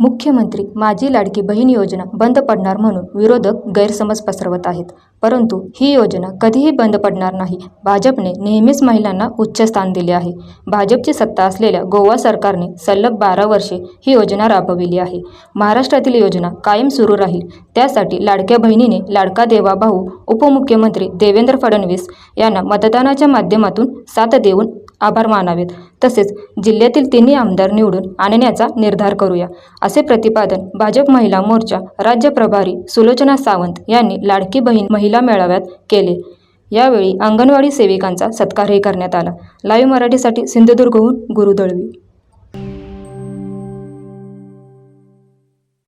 मुख्यमंत्री माझी लाडकी बहीण योजना बंद पडणार म्हणून विरोधक गैरसमज पसरवत आहेत. परंतु ही योजना कधीही बंद पडणार नाही. भाजपने नेहमीच महिलांना उच्च स्थान दिले आहे. भाजपची सत्ता असलेल्या गोवा सरकारने सलग बारा वर्षे ही योजना राबविली आहे. महाराष्ट्रातील योजना कायम सुरू राहील. त्यासाठी लाडक्या बहिणीने लाडका देवा भाऊ उपमुख्यमंत्री देवेंद्र फडणवीस यांना मतदानाच्या माध्यमातून साथ देऊन आभार मानावेत. तसेच जिल्ह्यातील तिन्ही आमदार निवडून आणण्याचा निर्धार करूया असे प्रतिपादन भाजप महिला मोर्चा राज्य प्रभारी सुलोचना सावंत यांनी लाडकी बहीण महिला मेळाव्यात केले. यावेळी अंगणवाडी सेविकांचा सत्कारही करण्यात आला. लाईव्ह मराठीसाठी सिंधुदुर्गहून गुरुदळवी.